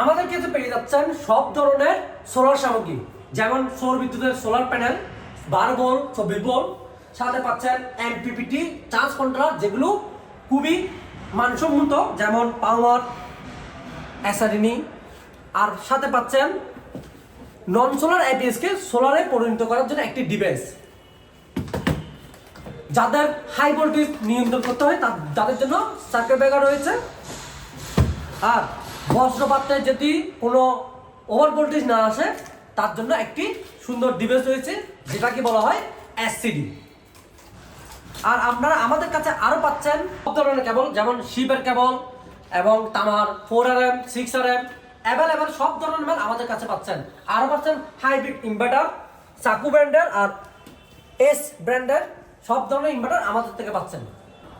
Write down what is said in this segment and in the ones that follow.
আমাদের কাছে পেয়ে যাচ্ছেন সব ধরনের সোলার সামগ্রী। যেমন সৌর বিদ্যুতের সোলার প্যানেল বারো বল চব্বিশ বল সাথে পাচ্ছেন এমপিপিটি চার্জ কন্ট্রোলার যেগুলো খুবই মানসম্মত, যেমন পাওয়ার অ্যাসারিনি আর সাথে পাচ্ছেন নন সোলার আইপিএসকে সোলারে পরিণত করার জন্য একটি ডিভাইস যাদের হাই ভোল্টেজ নিয়ন্ত্রণ করতে হয়, তাদের জন্য সার্কিট ব্রেকার রয়েছে। আর বজ্রপাতে যদি কোনো ওভার ভোল্টেজ না আসে, তার জন্য একটি সুন্দর ডিভাইস রয়েছে, যেটাকে বলা হয় এসসিডি আর আপনারা আমাদের কাছে আরও পাচ্ছেন সব ধরনের কেবল, যেমন শিপের কেবল এবং তামার four R M six R M available সব ধরনের মাল আমাদের কাছে পাচ্ছেন। আরও পাচ্ছেন হাইব্রিড ইনভার্টার সাকু ব্র্যান্ডের আর এস ব্র্যান্ডের সব ধরনের ইনভার্টার আমাদের থেকে পাচ্ছেন।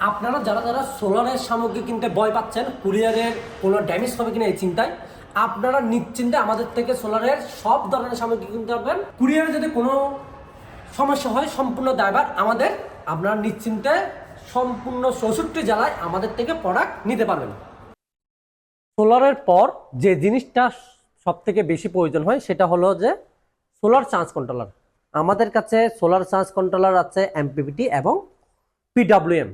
আপনারা যারা যারা সোলারের সামগ্রী কিনতে ভয় পাচ্ছেন, কুরিয়ারের কোনো ড্যামেজ হবে কিনা এই চিন্তায়, আপনারা নিশ্চিন্তে আমাদের থেকে সোলারের সব ধরনের সামগ্রী কিনতে পারবেন। কুরিয়ারে যদি কোনো সমস্যা হয়, সম্পূর্ণ দায়ভার আমাদের। আপনারা নিশ্চিন্তে সম্পূর্ণ চৌষট্টি জেলায় আমাদের থেকে প্রোডাক্ট নিতে পারবেন। সোলারের পর যে জিনিসটা সব থেকে বেশি প্রয়োজন হয়, সেটা হলো যে সোলার চার্জ কন্ট্রোলার আমাদের কাছে সোলার চার্জ কন্ট্রোলার আছে এমপিপিটি এবং পিডাব্লিউএম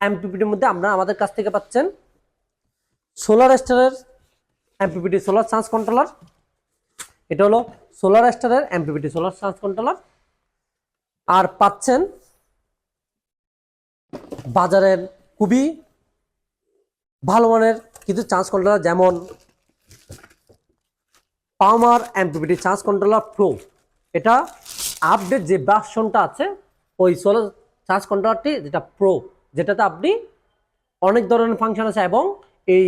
এমপিপিটির মধ্যে আমরা আমাদের কাছ থেকে পাচ্ছেন সোলার স্টারের এমপিপিটি সোলার চার্জ কন্ট্রোলার এটা হলো সোলার স্টারের এমপিপিটি সোলার চার্জ কন্ট্রোলার আর পাচ্ছেন বাজারের খুবই ভালো মানের কিছু চার্জ কন্ট্রোলার যেমন power MPPT charge controller pro এটা আপডেট যে ভার্সনটা আছে, ওই সোলার চার্জ কন্ট্রোলারটি যেটা প্রো যেটাতে আপনি অনেক ধরনের ফাংশন আছে এবং এই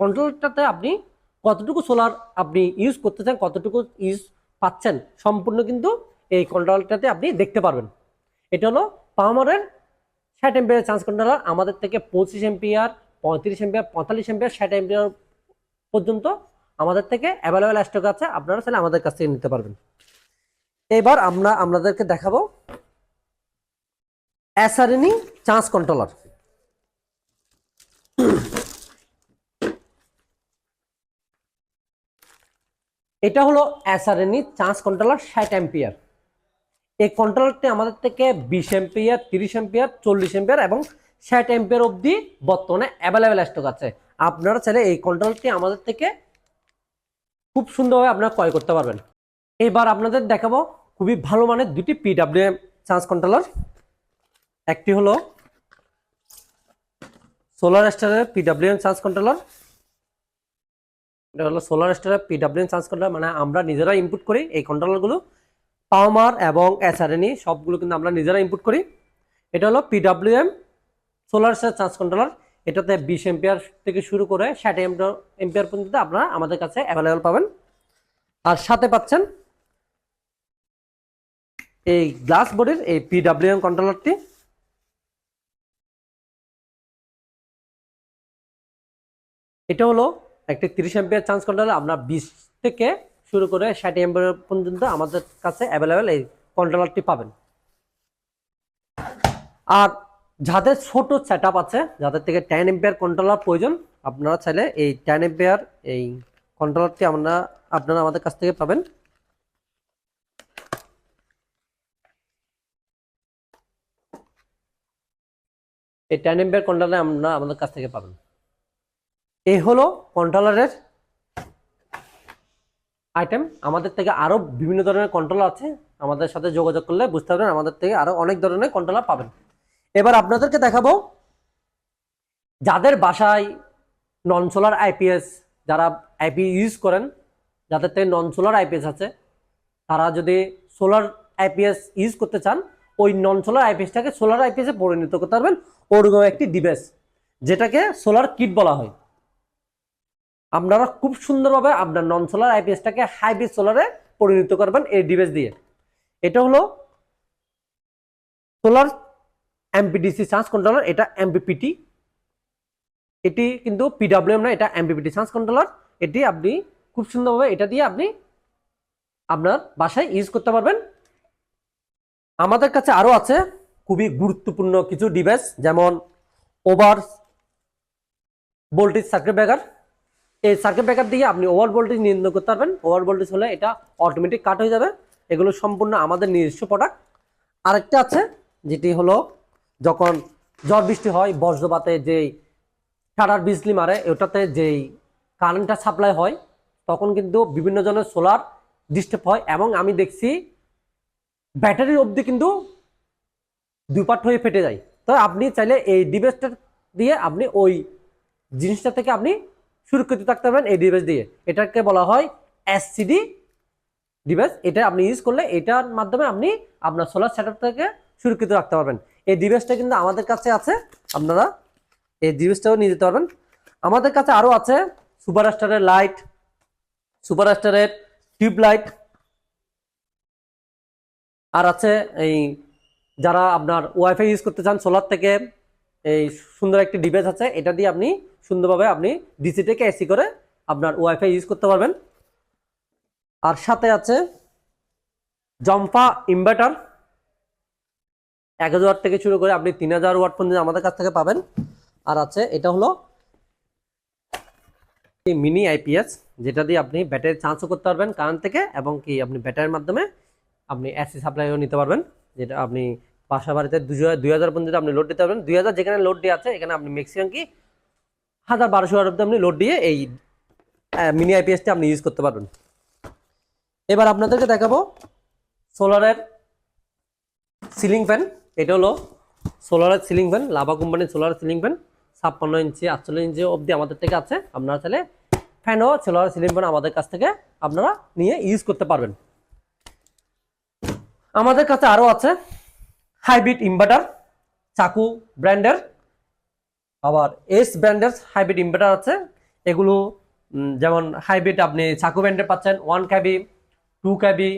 কন্ট্রোলটাতে আপনি কতটুকু সোলার আপনি ইউজ করতে চান কতটুকু ইউজ পাচ্ছেন, সম্পূর্ণ কিন্তু এই কন্ট্রোলটাতে আপনি দেখতে পারবেন। এটা হলো পাওয়ারের ষাট এম্পিয়ার চার্জ কন্ট্রোলার আমাদের থেকে পঁচিশ এম্পিয়ার পঁয়ত্রিশ এম্পিয়ার পঁয়তাল্লিশ এম্পিয়ার ষাট এম্পিয়ার পর্যন্ত আমাদের থেকে অ্যাভেলেবেল স্টক আছে, আপনারা চাইলে আমাদের কাছ থেকে নিতে পারবেন। এবার আমরা, আপনাদেরকে দেখাবো অ্যাসারিনি চার্জ কন্ট্রোলার। এটা হলো অ্যাসারেনি চার্জ কন্ট্রোলার ষাট অ্যাম্পিয়ার। এই কন্ট্রোলারটি আমাদের থেকে বিশ এম্পিয়ার তিরিশ এম্পিয়ার চল্লিশ এম্পিয়ার এবং ষাট এম্পিয়ার অবধি বর্তমানে অ্যাভেলেবেল স্টক আছে। আপনারা চাইলে এই কন্ট্রোলারটি আমাদের থেকে খুব সুন্দরভাবে আপনারা ক্রয় করতে পারবেন। এবার আপনাদের দেখাবো খুবই ভালো মানের দুটি পিডাব্লিউএম চার্জ কন্ট্রোলার। একটি হলো সোলার স্টারের পিডাব্লিউএম চার্জ কন্ট্রোলার এটা হলো সোলার স্টারের পিডাব্লিউএম চার্জ কন্ট্রোলার মানে আমরা নিজেরা ইনপুট করি এই কন্ট্রোলারগুলো পাওয়ার এবং এসআরএনই সবগুলো কিন্তু আমরা নিজেরা ইনপুট করি। এটা হলো PWM solar star charge controller এটাতে বিশ এম্পিয়ার থেকে শুরু করে ষাট এম্পিয়ার পর্যন্ত আপনারা আমাদের কাছে অ্যাভেলেবেল পাবেন। আর সাথে পাচ্ছেন এই গ্লাস বোর্ডের এই পিডাব্লিউএম কন্ট্রোলারটি এটা হলো একটি তিরিশ এম্পিয়ার চার্জ কন্ট্রোলার আমরা বিশ থেকে শুরু করে ষাট এম্পিয়ার পর্যন্ত আমাদের কাছে অ্যাভেলেবেল এই কন্ট্রোলারটি পাবেন। আর যাদের ছোট সেট আছে, যাদের থেকে টেন এম্পিয়ার কন্ট্রোলার প্রয়োজন, আপনারা চাইলে এই টেন এম্পিয়ার এই কন্ট্রোলারটি আমরা, আপনারা আমাদের কাছ থেকে পাবেন। এই টেন এম্পিয়ার কন্ট্রোলার আমরা আমাদের কাছ থেকে পাবেন। এই হলো কন্ট্রোলারের আইটেম আমাদের থেকে আরও বিভিন্ন ধরনের কন্ট্রোলার আছে। আমাদের সাথে যোগাযোগ করলে বুঝতে পারবেন, আমাদের থেকে আরও অনেক ধরনের কন্ট্রোলার পাবেন। এবার আপনাদেরকে দেখাবো যাদের বাসায় নন সোলার আইপিএস যারা আইপি ইউজ করেন, যাদের থেকে নন সোলার আইপিএস আছে, তারা যদি সোলার আইপিএস ইউজ করতে চান, ওই নন সোলার আইপিএসটাকে সোলার আইপিএসে পরিণত করতে পারবেন। ওরকম একটি ডিভাইস যেটাকে সোলার কিট বলা হয়। আপনারা খুব সুন্দরভাবে আপনার নন সোলার আইপিএসটাকে হাইব্রিড সোলারে পরিণত করবেন এই ডিভাইস দিয়ে। এটা হলো সোলার এমপিডিসি চার্জ কন্ট্রোলার এটা এমপিপিটি এটি কিন্তু পিডাব্লিউএম না, এটা এমপিপিটি চার্জ কন্ট্রোলার এটি আপনি খুব সুন্দরভাবে এটা দিয়ে আপনি আপনার বাসায় ইউজ করতে পারবেন। আমাদের কাছে আরও আছে খুবই গুরুত্বপূর্ণ কিছু ডিভাইস যেমন ওভার ভোল্টেজ সার্কিট ব্রেকার এই সার্কিট ব্রেকার দিয়ে আপনি ওভার ভোল্টেজ নিয়ন্ত্রণ করতে পারবেন। ওভার ভোল্টেজ হলে এটা অটোমেটিক কাট হয়ে যাবে। এগুলো সম্পূর্ণ আমাদের নিজস্ব প্রোডাক্ট আরেকটা আছে, যেটি হলো যখন ঝড় বৃষ্টি হয়, বজ্রপাতে যেই টাটার বিজলি মারে, ওটাতে যেই কারেন্টটা সাপ্লাই হয়, তখন কিন্তু বিভিন্ন জনের সোলার ডিস্টার্ব হয় এবং আমি দেখছি ব্যাটারি অবধি কিন্তু দুই পার্ট হয়ে ফেটে যায়। তো আপনি চাইলে এই ডিভাইসটা দিয়ে আপনি ওই জিনিসটা থেকে আপনি সুরক্ষিত থাকতে পারবেন এই ডিভাইস দিয়ে। এটাকে বলা হয় এসসিডি ডিভাইস এটা আপনি ইউজ করলে এটার মাধ্যমে আপনি আপনার সোলার সেটআপ থেকে সুরক্ষিত রাখতে পারবেন। এই ডিভাইসটা কিন্তু আমাদের কাছে আছে। আপনারা এই ডিভাইসটাও নিয়ে যেতে পারবেন। আমাদের কাছে আরও আছে সুপার স্টারের লাইট সুপার স্টারের টিউব লাইট আর আছে এই যারা আপনার ওয়াইফাই ইউজ করতে চান সোলার থেকে এই সুন্দর একটি ডিভাইস আছে, এটা দিয়ে আপনি সুন্দরভাবে আপনি ডিসি থেকে এসি করে আপনার ওয়াইফাই ইউজ করতে পারবেন। আর সাথে আছে জম্পা ইনভার্টার এক হাজার থেকে শুরু করে আপনি তিন হাজার ওয়াট পর্যন্ত আমাদের কাছ থেকে পাবেন। আর আছে, এটা হলো মিনি আইপিএস যেটা দিয়ে আপনি ব্যাটারি চার্জও করতে পারবেন কারেন্ট থেকে, এবং কি আপনি ব্যাটারির মাধ্যমে আপনি এসি সাপ্লাইও নিতে পারবেন, যেটা আপনি বাসা বাড়িতে দুই হাজার পর্যন্ত আপনি লোড দিতে পারবেন। দুই হাজার যেখানে লোড দিয়ে আছে, এখানে আপনি ম্যাক্সিমাম কি হাজার বারোশো অব্দি আপনি লোড দিয়ে এই মিনি আইপিএসটি আপনি ইউজ করতে পারবেন। এবার আপনাদেরকে দেখাবো সোলারের সিলিং ফ্যান এটা হলো সোলারের সিলিং ফ্যান লাভা কোম্পানির সোলার সিলিং ফ্যান ছাপ্পান্ন ইঞ্চি, আটচল্লিশ ইঞ্চি অবধি আমাদের থেকে আছে। আপনারা চাইলে ফ্যানও সোলার সিলিং ফ্যান আমাদের কাছ থেকে আপনারা নিয়ে ইউজ করতে পারবেন। আমাদের কাছে আরও আছে হাইব্রিড ইনভার্টার, চাকু ব্র্যান্ডের, আবার এস ব্র্যান্ডের হাইব্রিড ইনভার্টার আছে। এগুলো যেমন হাইব্রিড আপনি চাকু ব্র্যান্ডের পাচ্ছেন, one KV, two KV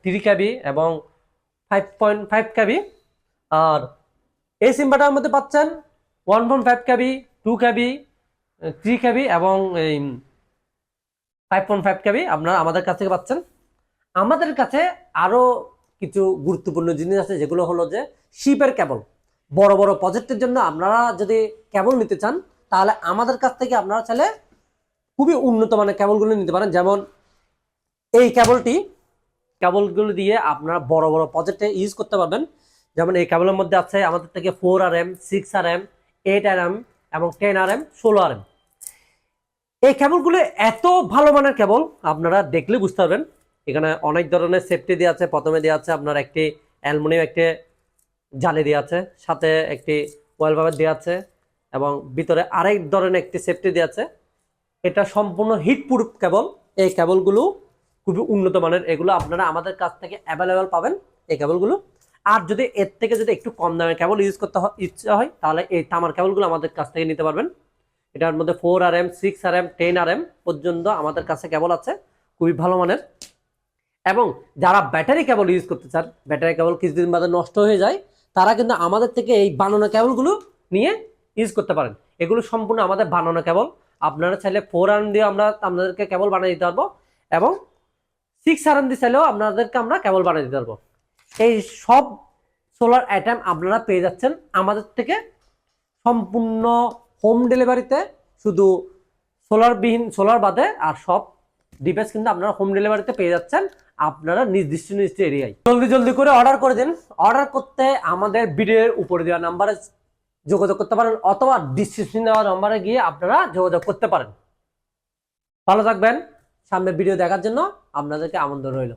three KV এবং ফাইভ পয়েন্ট, ফাইভ ক্যাবি। আর এস ইনভার্টারের মধ্যে পাচ্ছেন one point five KV, two KV, three KV এবং এই ফাইভ পয়েন্ট ফাইভ ক্যাবি আপনারা আমাদের কাছ থেকে পাচ্ছেন। আমাদের কাছে আরও কিছু গুরুত্বপূর্ণ জিনিস আছে, যেগুলো হলো যে শিপের কেবল। বড় বড় প্রজেক্টের জন্য আপনারা যদি কেবল নিতে চান, তাহলে আমাদের কাছ থেকে আপনারা চাইলে খুবই উন্নত মানের কেবলগুলো নিতে পারেন। যেমন এই কেবলটি, কেবলগুলো দিয়ে আপনারা বড় বড় প্রজেক্টে ইউজ করতে পারবেন। যেমন এই কেবলের মধ্যে আছে আমাদের থেকে four R M six R M eight R M এবং টেন আর এম ষোলো আর এম এই কেবলগুলো এত ভালো মানের কেবল আপনারা দেখলে বুঝতে পারবেন। এখানে অনেক ধরনের সেফটি দেওয়া আছে। প্রথমে দেওয়া আছে আপনার একটি অ্যালমোনিয়াম একটি জালি দেওয়া আছে, সাথে একটি ওয়েল পাবার দেওয়া আছে এবং ভিতরে আরেক ধরনের একটি সেফটি দেওয়া আছে। এটা সম্পূর্ণ হিট প্রুফ কেবল এই কেবলগুলো খুবই উন্নত মানের। এগুলো আপনারা আমাদের কাছ থেকে অ্যাভেলেবেল পাবেন এই কেবলগুলো আর যদি এর থেকে যদি একটু কম দামের কেবল ইউজ করতে ইচ্ছা হয়, তাহলে এই তামার কেবলগুলো আমাদের কাছ থেকে নিতে পারবেন। এটার মধ্যে four R M six R M ten R M পর্যন্ত আমাদের কাছে কেবল আছে। খুবই ভালো মানের। এবং যারা ব্যাটারি কেবল ইউজ করতে চান, ব্যাটারি কেবল কিছুদিন বাদে নষ্ট হয়ে যায়, তারা কিন্তু আমাদের থেকে এই বানানো কেবলগুলো নিয়ে ইউজ করতে পারেন। এগুলো সম্পূর্ণ আমাদের বানানো কেবল। আপনারা চাইলে ফোর আর দিয়ে আমরা আপনাদেরকে কেবল বানিয়ে দিতে পারব এবং সিক্স আর দিয়ে চাইলেও আপনাদেরকে আমরা কেবল বানিয়ে দিতে পারব। এই সব সোলার আইটেম আপনারা পেয়ে যাচ্ছেন আমাদের থেকে সম্পূর্ণ হোম ডেলিভারিতে শুধু সোলার বিহীন সোলার বাদে আর সব ডিভাইস কিন্তু আপনারা হোম ডেলিভারিতে পেয়ে যাচ্ছেন। আপনারা নির্দিষ্ট নির্দিষ্ট এরিয়ায় জলদি জলদি করে অর্ডার করে দিন। অর্ডার করতে আমাদের ভিডিওর উপরে দেওয়া নাম্বারে যোগাযোগ করতে পারেন, অথবা ডিসক্রিপশন দেওয়া নাম্বারে গিয়ে আপনারা যোগাযোগ করতে পারেন। ভালো থাকবেন। সামনে ভিডিও দেখার জন্য আপনাদেরকে আমন্ত্রণ রইল।